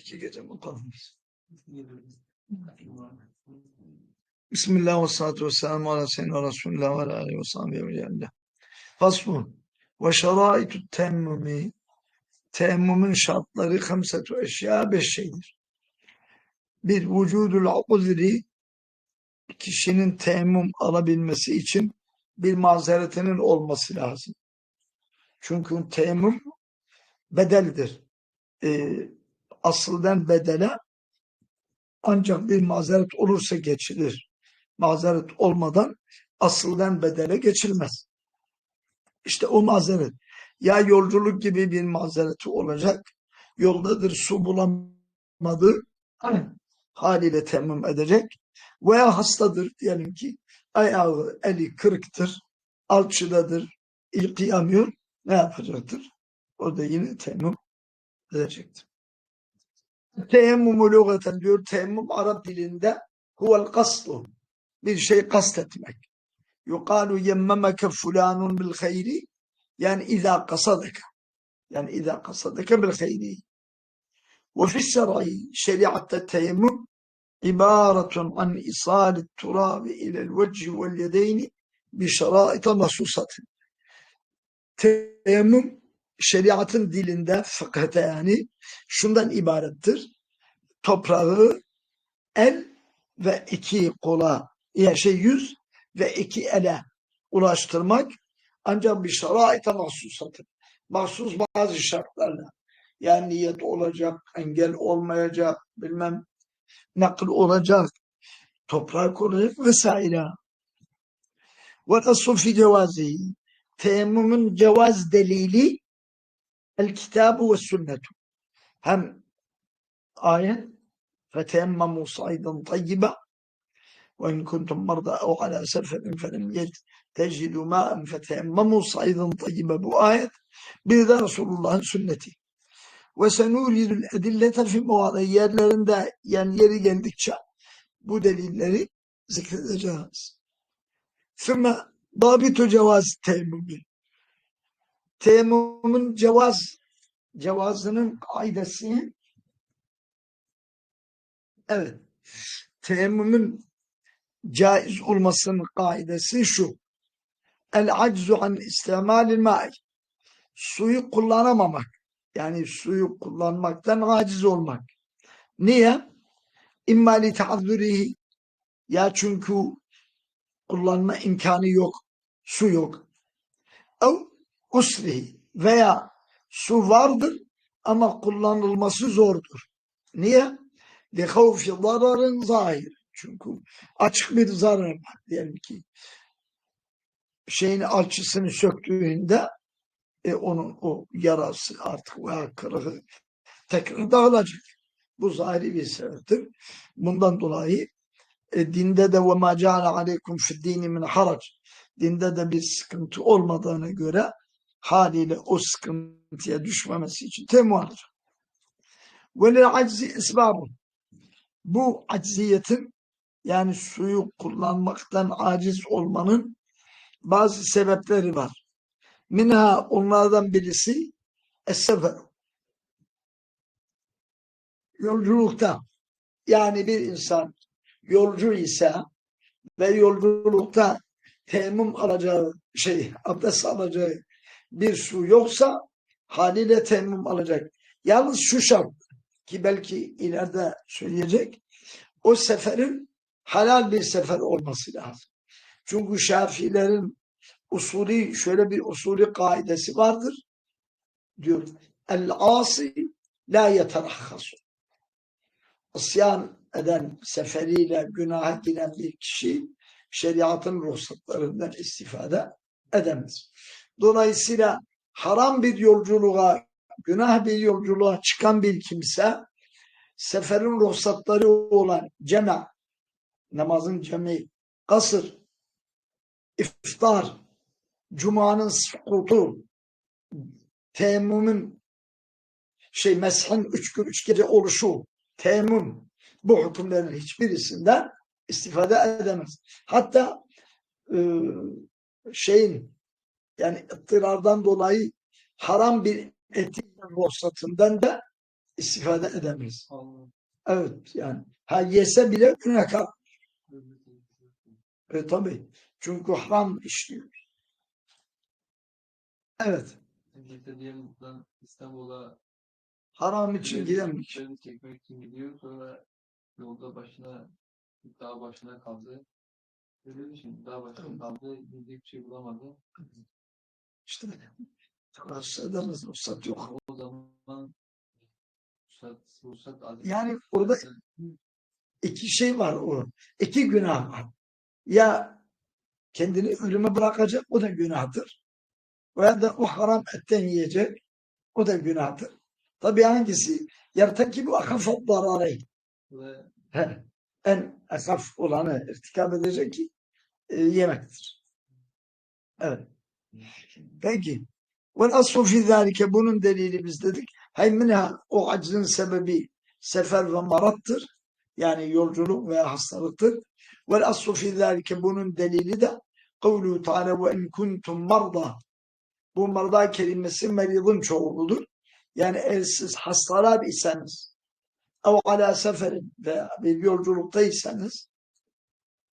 İki gece mi kalmış? Bismillah ve salatu ve selamu ala seyyidina Resulullah ve aleyhi ve sahbihi ve celle. Faslun. Ve şeraitü temmumi. Temmümün şartları hamsetu eşya beş şeydir. Bir, vücudul uzri kişinin temmüm alabilmesi için bir mazeretinin olması lazım. Çünkü temmüm bedeldir. Ee, asıldan bedele ancak bir mazeret olursa geçilir. Mazeret olmadan asıldan bedele geçilmez. İşte o mazeret. Ya yolculuk gibi bir mazereti olacak. Yoldadır su bulamadı. Haliyle temmüm edecek. Veya hastadır diyelim ki ayağı eli kırıktır. Alçıdadır. İlkiyamıyor. Ne yapacaktır? O da yine temmüm edecektir. Teyemmümü lügaten diyor. Teyemmüm Arap dilinde huvel kaslu. Bir şey kastetmek. Yukalu yemmemeke fulanun bil hayri. Yani izâ kasadeke. Yani izâ kasadeke bil hayri. Ve fi şer'i şeriatte teyemmüm ibaretun an isâli turabi ilel vecci vel yedeyni bi şeraite mahsusatin. Teyemmüm şeriatın dilinde fıkhete yani şundan ibarettir. Toprağı el ve iki kola yani şey yüz ve iki ele ulaştırmak ancak bir şeraite mahsusatır. Mahsus bazı şartlarla. Yani niyet olacak, engel olmayacak, bilmem nakıl olacak, toprak olacak vesaire. Ve asıl fi cevazi. Teyemmümün cevaz delili الكتاب والسنة هم آية فتيمموا صعيدا طيبا وإن كنتم مرضى أو على سفر فلم تجدوا ماء فتيمموا صعيدا طيبا. بآية بإذا رسول الله سنتي. وسنورد الأدلة في مواضيع لرندا يعني يري جلدكشا بدليل لري الجهاز ثم ضابط جواز التيمم. Teyemmümün cevaz cevazının kaidesi evet teyemmümün caiz olmasının kaidesi şu. El aczu an istimalil ma'i. Suyu kullanamamak. Yani suyu kullanmaktan aciz olmak. Niye? İmma li taazzurihi. Ya çünkü kullanma imkanı yok. Su yok. Ev usrihi. Veya su vardır ama kullanılması zordur. Niye? Lihavfi zararın zahir. Çünkü açık bir zarar var. Diyelim ki şeyin alçısını söktüğünde e, onun o yarası artık veya kırığı tekrar dağılacak. Bu zahiri bir sebeptir. Bundan dolayı e, dinde de ve ma ceale aleykum fid dini min harac dinde de bir sıkıntı olmadığına göre haliyle o sıkıntıya düşmemesi için temu. Ve le aczi esbabun bu acziyetin yani suyu kullanmaktan aciz olmanın bazı sebepleri var. Minha onlardan birisi es-sefer. Yolculukta yani bir insan yolcu ise ve yolculukta temmüm alacağı şey, abdest alacağı bir su yoksa haliyle temmüm alacak. Yalnız şu şart ki belki ileride söyleyecek o seferin halal bir sefer olması lazım. Çünkü Şafiilerin usulü şöyle bir usulü kaidesi vardır. Diyor el-asi la yeterahhasu. İsyan eden seferiyle günaha giren bir kişi şeriatın ruhsatlarından istifade edemez. Dolayısıyla haram bir yolculuğa, günah bir yolculuğa çıkan bir kimse seferin ruhsatları olan cema, namazın cemi, kasır, iftar, cumanın sıkutu, teyemmümün şey meshin üç gün üç gece oluşu, teyemmüm bu hükümlerin hiçbirisinden istifade edemez. Hatta e, şeyin yani ıttırardan dolayı haram bir etin ruhsatından da istifade. Anladım. Evet yani ha yese bile günahkar. E, tabii. Çünkü haram işliyor. Evet. İşte diyelim buradan İstanbul'a Haram için gidemiş. çekmek için gidiyor sonra yolda başına dağ başına kaldı. Öyle düşün. Dağ başına kaldı. Yiyecek bir şey bulamadı. İşte Ruhsatımız ruhsat yok. O zaman ruhsat, ruhsat. Yani orada iki şey var o. İki günah var. Ya kendini ölüme bırakacak o da günahtır. Veya da o haram etten yiyecek o da günahtır. Tabii hangisi? Yerteki bu akafat He, en esaf olanı irtikap edecek ki e, yemektir. Evet. Peki. Vel aslu fi zâlike bunun delili biz dedik. Hay minha o aczın sebebi sefer ve marattır. Yani yolculuk veya hastalıktır. Vel aslu fi zâlike bunun delili de kavlu teâlâ ve in kuntum marda. Bu marda kelimesi meridin çoğuludur. Yani eğer siz hastalar iseniz ev ala seferin veya bir yolculuktaysanız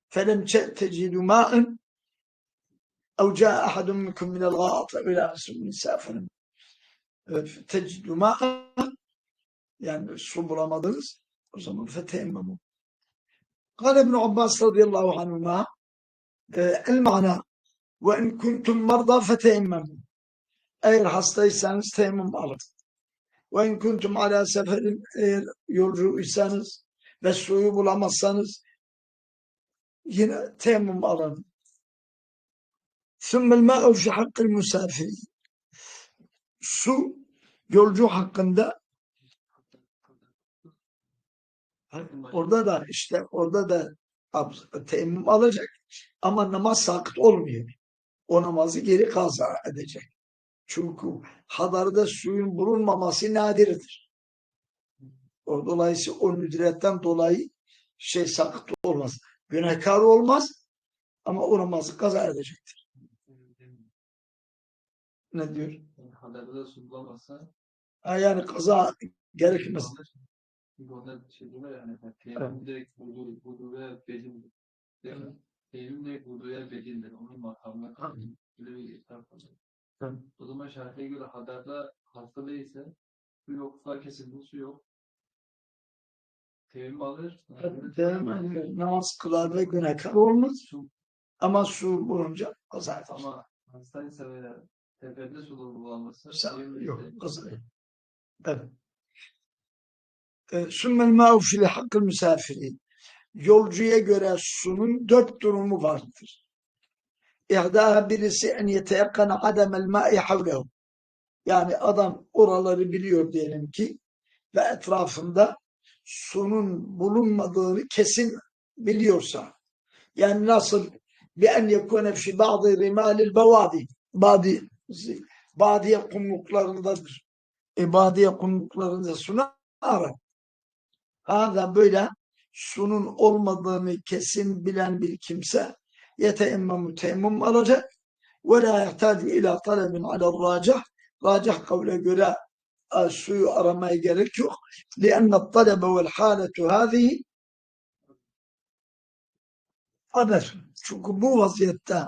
felem tecidü ma'ın ev ca'a ahadun minkum minel gât ev ila misafirin tecidü ma'ın yani su bulamadınız o zaman feteyemmemu قال ابن عباس رضي الله عنهما المعنى وإن كنتم مرضى فتيمموا eğer hastaysanız teyemmüm alın. Ve in kuntum ala seferin eğer yolcuysanız ve suyu bulamazsanız yine teyemmüm alın. ثُمَّ الْمَاءُ فِي حَقِّ الْمُسَافِرِ Su yolcu hakkında orada da işte orada da ab- teyemmüm alacak ama namaz sakıt olmuyor. O namazı geri kaza edecek. Çünkü hadarda suyun bulunmaması nadirdir. O dolayısıyla o nüdretten dolayı şey sakıt olmaz. Günahkar olmaz ama o namazı kaza edecektir. Ne diyor? yani haberde de su bulamazsa Ha yani kaza gerekmez. Çünkü onda şey diyorlar yani teyemmüm direkt vurduğu, vurduğu yer belindir. Teyemmüm direkt vurduğu yer belindir. Onun makamına. Böyle bir. Hı. O zaman şarkıya göre hadarda hasta değilse su yok, sular kesildi, su yok. Teyemmüm alır. Teyemmüm, namaz kılar ve günahkar olmaz. Ama su bulunca kaza eder. ama hastaysa veya tepede su bulamazsa Sa- teyemmüm Yok, eder. Evet. Sümmel ma'u fil hakkıl misafirin. Yolcuya göre sunun dört durumu vardır. İhdaha birisi en yeteyakkana ademel ma'i havlehu. Yani adam oraları biliyor diyelim ki ve etrafında sunun bulunmadığını kesin biliyorsa. Yani nasıl bi en yekune fi bazı rimalil bevadi. Badi, Badiye kumluklarındadır. E, badiye kumluklarında suna Arap. Hala böyle sunun olmadığını kesin bilen bir kimse yeteemmemü teyemmüm alacak. Ve la yehtadi ila talebin ala racah. Racah kavle göre e, suyu aramaya gerek yok. Lianna talebe vel haletu hâzihi haber. Çünkü bu vaziyette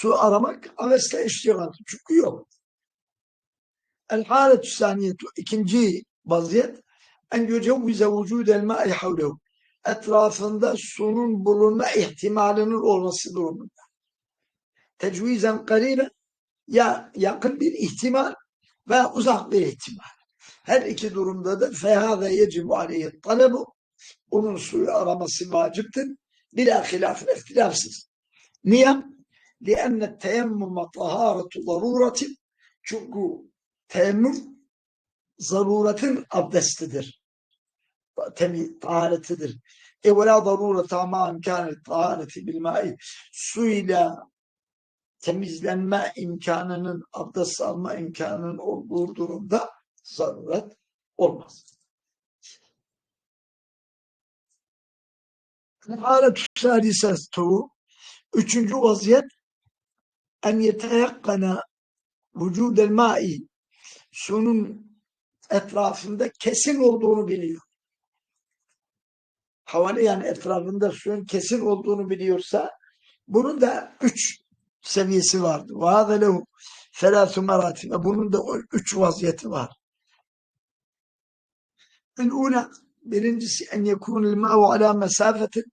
su aramak avesle iştigal. Çünkü yok. El haletü saniyetu ikinci vaziyet en yücevvize vücudel ma'i havlehu etrafında sunun bulunma ihtimalinin olması durumunda. Tecvizen karibe ya yakın bir ihtimal ve uzak bir ihtimal. Her iki durumda da fehâze yecibu aleyhi talebu onun suyu araması vaciptir. Bila hilaf, ihtilafsız. Niye? لأن التيمم طهارة ضرورة çünkü teyemmüm zaruretin abdestidir. Temiz, taharetidir. E ve la darurete ma imkânet tahareti bil ma'i suyla temizlenme imkanının, abdest alma imkanının olduğu durumda zaruret olmaz. Haletü salisetu Üçüncü vaziyet en yeteyakkana vücudel ma'i sunun etrafında kesin olduğunu biliyor. Havale yani etrafında suyun kesin olduğunu biliyorsa bunun da üç seviyesi vardı. وَهَذَا لَهُ ثَلَاثُ مَرَاتِبَ Bunun da o üç vaziyeti var. الأولى birincisi en yekun el-ma'u ala mesafetin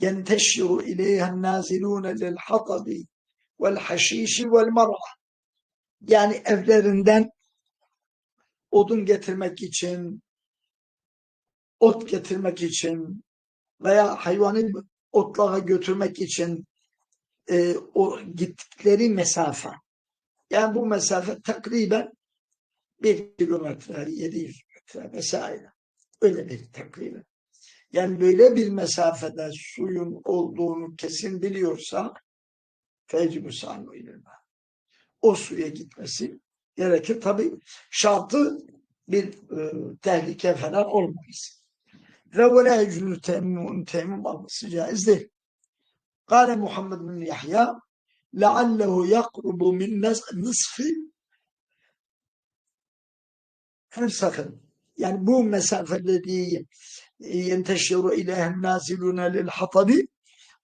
yenteşiru ileyha nazilun lil hatabi vel haşişi vel mar'a yani evlerinden odun getirmek için ot getirmek için veya hayvanı otlağa götürmek için e, o gittikleri mesafe yani bu mesafe takriben bir kilometre, 700 metre vesaire. Öyle bir takriben. Yani böyle bir mesafede suyun olduğunu kesin biliyorsa fecibü sanu ilma. O suya gitmesi gerekir. Tabi şartı bir e, tehlike falan olmaz. Ve ve la yecülü temmüm, temmüm alması caiz değil. Kale Muhammed bin Yahya لعله يقرب من نصف sakın. Yani bu mesafeleri yenteşiru ilehen nazilune lil hatabi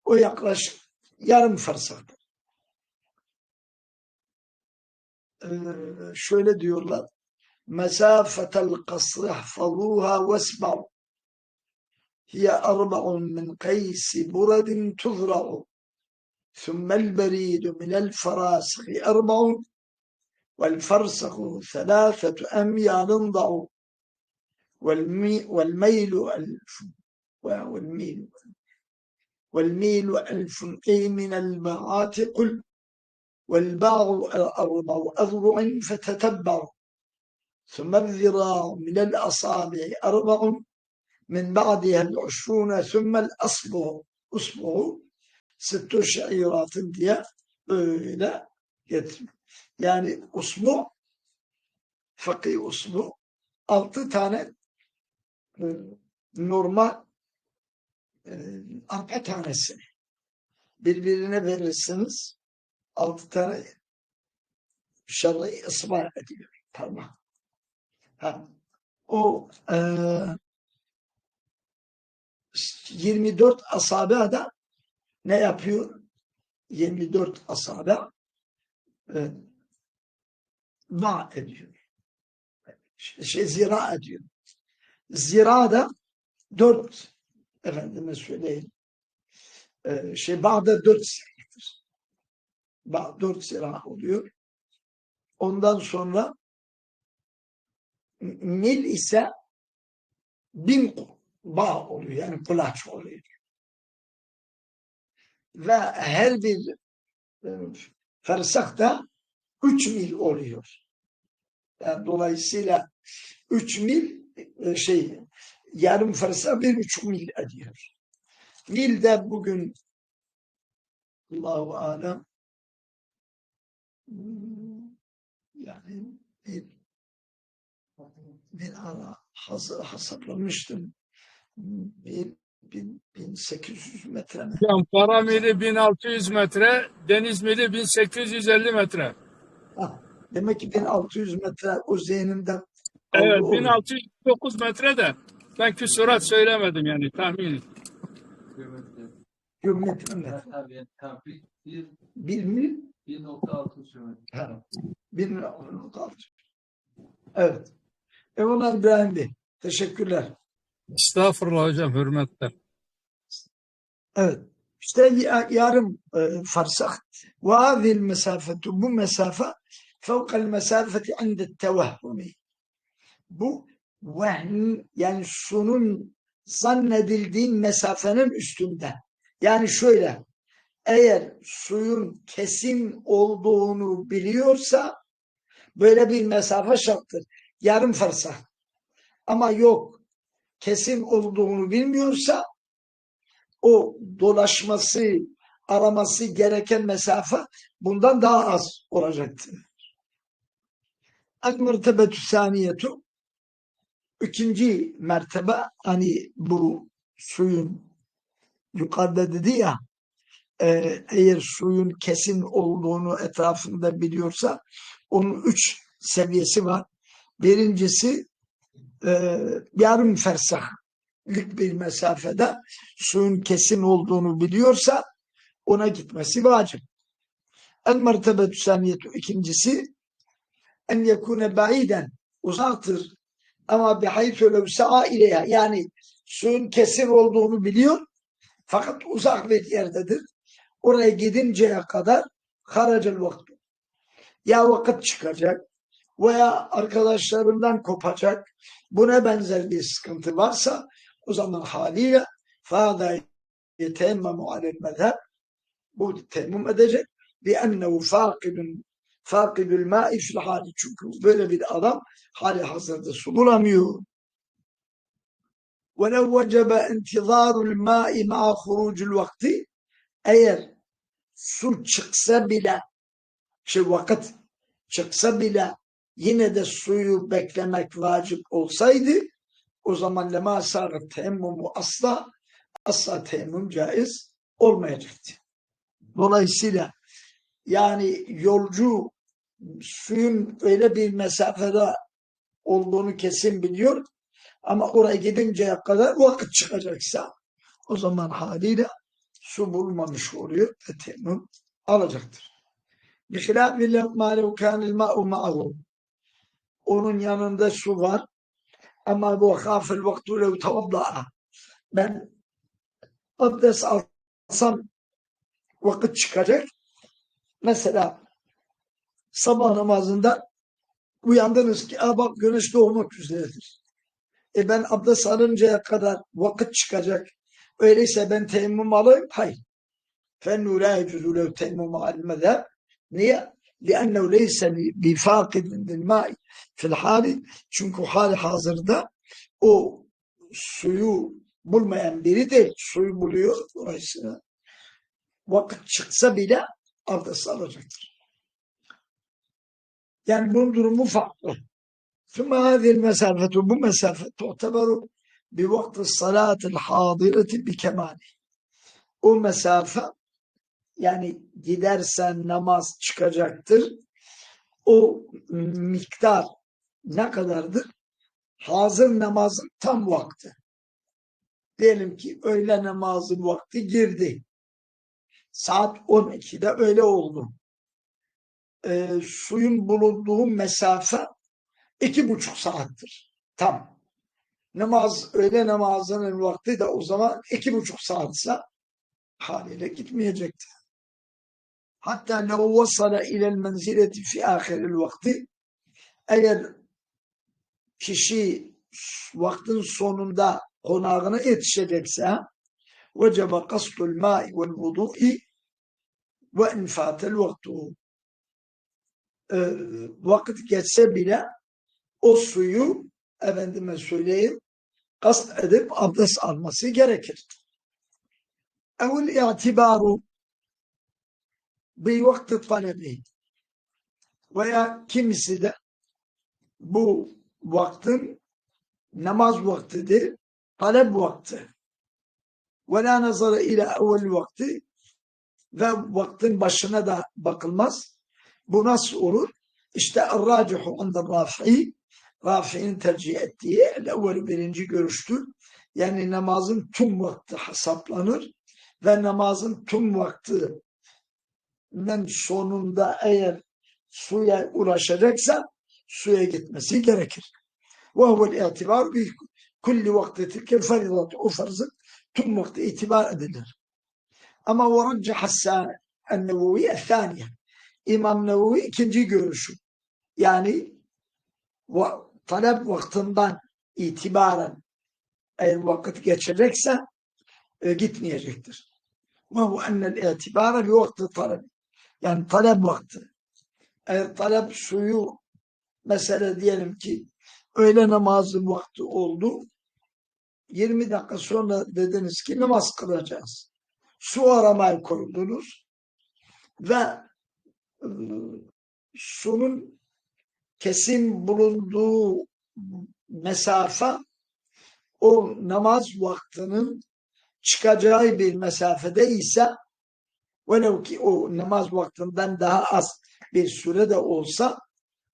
o yaklaşık yarım farsaktır. Şöyle diyorlar mesafetel kasri ihfazuha vesma'u hiye arba'un min kaysi buradin tuzra'u ثم البريد من الفراسخ أربع والفرسخ ثلاثة أميال ضع. والمي والميل ألف والميل والميل ألف أي من الباعات والبعض أربع أذرع فتتبع ثم الذراع من الأصابع أربع من بعدها العشرون ثم الأصبع أصبع ست شعيرات دي لا يعني أصبع فقي أصبع altı tane normal arpa tanesi birbirine verirsiniz. Altı tane şer'i ısmar ediyor parmak. Ha, o e, 24 asabe da ne yapıyor? 24 asabe e, ma ediyor. Şey, zira ediyor. Zira da dört efendime söyleyeyim e, şey bağda dört ziradır. Bağ dört zira oluyor. Ondan sonra mil ise bin bağ oluyor. Yani kulaç oluyor ve her bir e, fersah da 3 mil oluyor. Yani dolayısıyla 3 mil e, şey yarım fersah bir buçuk mil ediyor. Mil de bugün Allahu alem yani bir, bir ara hesaplamıştım. Bir bin, 1800 metre mi? Hocam para mili 1600 metre, deniz mili 1850 metre. Ha, demek ki 1600 metre o zihnimden Evet, oldu. 1609 metre de ben küsurat söylemedim yani tahmin. Kilometre. Kilometre yani Bir mil 1.6 kilometre. ha, bir mil nokta altı. Evet. Eyvallah İbrahim Bey. Teşekkürler. Estağfurullah hocam, hürmetler. Evet. İşte ya- yarım e, farsak. Ve hazil mesafetu bu mesafe fevkal mesafeti inde tevahhumi. Bu vehn yani sunun zannedildiği mesafenin üstünde. Yani şöyle eğer suyun kesin olduğunu biliyorsa böyle bir mesafe şarttır. Yarım farsak. Ama yok kesin olduğunu bilmiyorsa o dolaşması, araması gereken mesafe bundan daha az olacaktır. El mertebetü ikinci mertebe hani bu suyun yukarıda dedi ya eğer suyun kesin olduğunu etrafında biliyorsa onun üç seviyesi var. Birincisi e, yarım fersahlık bir mesafede suyun kesin olduğunu biliyorsa ona gitmesi vacip. El mertebetü saniyetu ikincisi en yekune ba'iden uzaktır ama bihaytü lev sa'a ileyha yani suyun kesin olduğunu biliyor fakat uzak bir yerdedir. Oraya gidinceye kadar haracel vakti. Ya vakit çıkacak veya arkadaşlarından kopacak buna benzer bir sıkıntı varsa o zaman haliyle fâdâ yetemmemu alel mezheb bu temmüm edecek لأنه فاقد فاقد الماء fil hali çünkü böyle bir adam hali hazırda su bulamıyor. ولو وجب انتظار الماء مع خروج الوقت eğer su çıksa bile şey vakit çıksa bile yine de suyu beklemek vacip olsaydı o zaman lema sarat teyemmumu asla asla teyemmüm caiz olmayacaktı. Dolayısıyla yani yolcu suyun öyle bir mesafede olduğunu kesin biliyor ama oraya gidinceye kadar vakit çıkacaksa o zaman haliyle su bulmamış oluyor ve temmüm alacaktır. Bihilâfi lemmâlev kânil ma'u ma'ahu. Onun yanında su var. Ama bu hafil vaktu lev tavabla'a. Ben abdest alsam vakit çıkacak. Mesela sabah namazında uyandınız ki Aa bak güneş doğmak üzeredir. E ben abdest alıncaya kadar vakit çıkacak. Öyleyse ben teyemmüm alayım. Hayır. فَاَنُّ لَا يَجُزُ لَوْ تَيْمُمَ عَلْى المذهب Niye? لِأَنَّهُ لَيْسَ بِفَاقِدٍ لِلْمَاءِ fil hali çünkü hali hazırda o suyu bulmayan biri değil. Suyu buluyor. Dolayısıyla vakit çıksa bile abdest alacaktır. Yani bunun durumu farklı. ثم هذه المسافة bu mesafe bi vakti salatil hadireti bi kemali. O mesafe yani gidersen namaz çıkacaktır. O miktar ne kadardır? Hazır namazın tam vakti. Diyelim ki öğle namazın vakti girdi. Saat 12'de öyle oldu. E, suyun bulunduğu mesafe iki buçuk saattir. Tam. Namaz, öğle namazının vakti de o zaman iki buçuk saatse haliyle gitmeyecekti. Hatta lev vasala ilel menzileti fi ahiril vakti eğer kişi vaktin sonunda konağına yetişecekse vel vudu'i ve infatel vaktu ee, vakit geçse bile o suyu efendime söyleyeyim kast edip abdest alması gerekir. Evvel i'tibaru bi vakti talebi veya kimisi de bu vaktin namaz vaktidir, talep vakti. Ve la nazara ile evvel vakti ve vaktin başına da bakılmaz. Bu nasıl olur? İşte racihu anda rafi'i Rafi'nin tercih ettiği el birinci görüştür. Yani namazın tüm vakti hesaplanır ve namazın tüm vaktinden sonunda eğer suya ulaşacaksa suya gitmesi gerekir. Ve huvel itibar bi kulli vakti tilkel faridatı. O farzın tüm vakti itibar edilir. Ama ve raccah en-nevevi. İmam Nevevi ikinci görüşü. Yani talep vaktinden itibaren eğer vakit geçecekse e, gitmeyecektir. Ve bu ennel itibara bir vakti talep. Yani talep vakti. Eğer talep suyu mesela diyelim ki öğle namazı vakti oldu. 20 dakika sonra dediniz ki namaz kılacağız. Su aramaya koyuldunuz ve e, sunun kesin bulunduğu mesafe o namaz vaktinin çıkacağı bir mesafede ise velev ki o namaz vaktinden daha az bir süre de olsa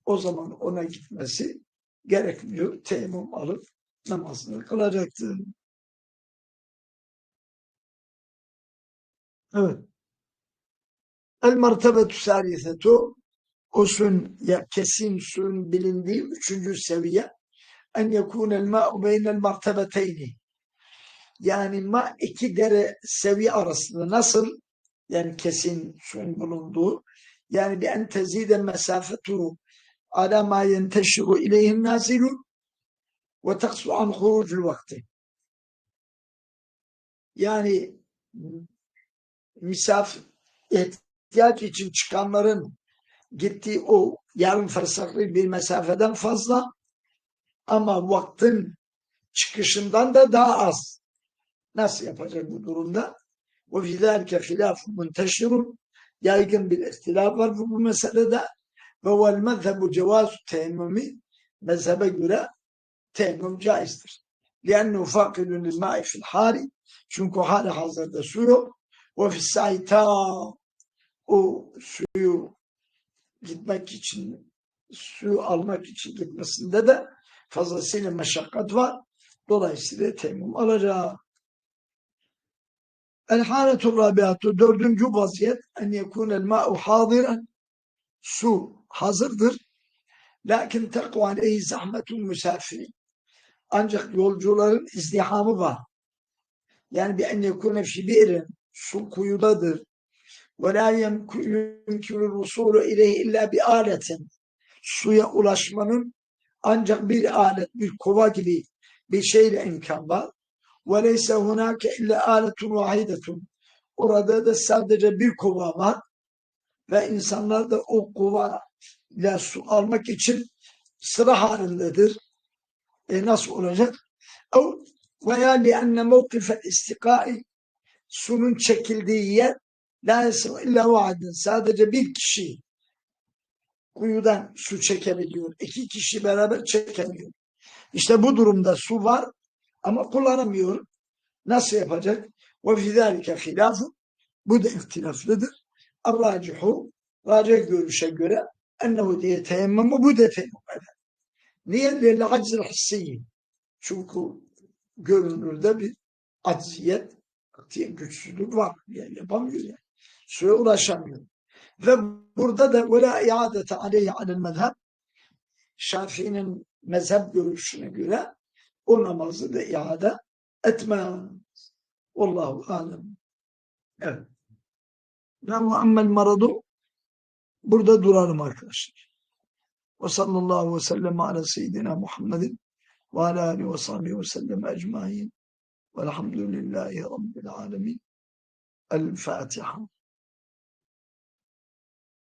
o zaman ona gitmesi gerekmiyor. Teyemmüm alıp namazını kılacaktır. Evet. El mertebetü salisetu o suyun ya kesin suyun bilindiği üçüncü seviye. En yekunel ma'u beynel mertebeteyni yani ma iki dere seviye arasında nasıl? Yani kesin suyun bulunduğu. Yani bir en tezide mesafetu ala ma yenteşiru ileyhin nazilun ve taksu an hurucul vakti. Yani misafir ihtiyaç için çıkanların gittiği o yarım fersahlı bir mesafeden fazla ama vaktin çıkışından da daha az. Nasıl yapacak bu durumda? Ve fizâlike hilâfun munteşirun yaygın bir ihtilaf var bu, bu meselede ve vel mezhebu cevazu teyemmümü mezhebe göre teyemmüm caizdir. لأنه فاقد للماء في الحال çünkü hali hazırda su yok ve fi ta o suyu gitmek için su almak için gitmesinde de fazlasıyla meşakkat var. Dolayısıyla temmüm alacak. El haletul rabiatu dördüncü vaziyet en yekunel ma'u hadiren su hazırdır. Lakin tekva aleyhi zahmetun müsafiri. Ancak yolcuların izdihamı var. Yani bir en yekune fi bi'rin su kuyudadır. Ve la yumkinu rusulu ileyhi illa aletin. Suya ulaşmanın ancak bir alet, bir kova gibi bir şeyle imkan var. Ve leyse hunake illa aletun vahidetun. Orada da sadece bir kova var. Ve insanlar da o kova ile su almak için sıra halindedir. E nasıl olacak? Veya lianne mevkifel istikai sunun çekildiği yer la illa vaadin. Sadece bir kişi kuyudan su çekebiliyor. İki kişi beraber çekemiyor. İşte bu durumda su var ama kullanamıyor. Nasıl yapacak? Ve fizâlike hilâfı bu da ihtilaflıdır. Ar-racihu racih görüşe göre ennehu diye teyemmümü bu da teyemmüm eder. Niye? Lille aczil hissiyi. Çünkü görünürde bir acziyet, güçsüzlük var. Yani yapamıyor yani Suya ulaşamıyor. Ve burada da وَلَا اِعَادَةَ عَلَيْهِ عَلَى الْمَذْهَبِ Şafii'nin mezhep görüşüne göre o namazı da iade etmez. Allahu alem. Evet. Ve muammel maradu burada duralım arkadaşlar. Ve sallallahu ve sellem ala seyyidina Muhammedin ve ala alihi ve sahbihi ve sellem ecmain. Velhamdülillahi Rabbil alemin. El Fatiha.